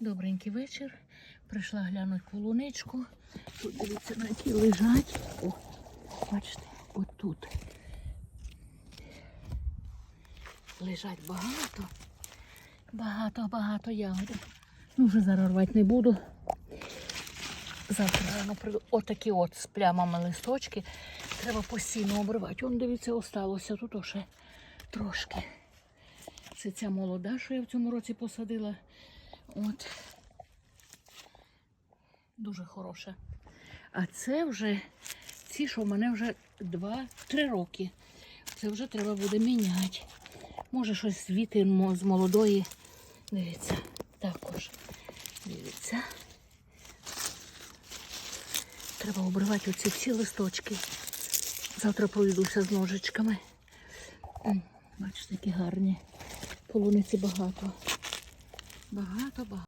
Добренький вечір. Прийшла глянути полуничку. Тут дивіться, на якій лежать. О, бачите, отут. Лежать багато. Багато, багато ягодок. Ну, вже зараз рвати не буду. Завтра рано прийду. Отакі от з плямами листочки. Треба постійно обривати. Он, дивіться, осталося тут ще трошки. Це ця молода, що я в цьому році посадила. От. Дуже хороша. А це вже ці, що в мене вже 2-3 роки. Це вже треба буде міняти. Може щось звідти з молодої. Дивіться, також. Дивіться. Треба обривати оці всі листочки. Завтра пройдуся з ножичками. Бачите, які гарні. Полуниці багато. Багато, багато.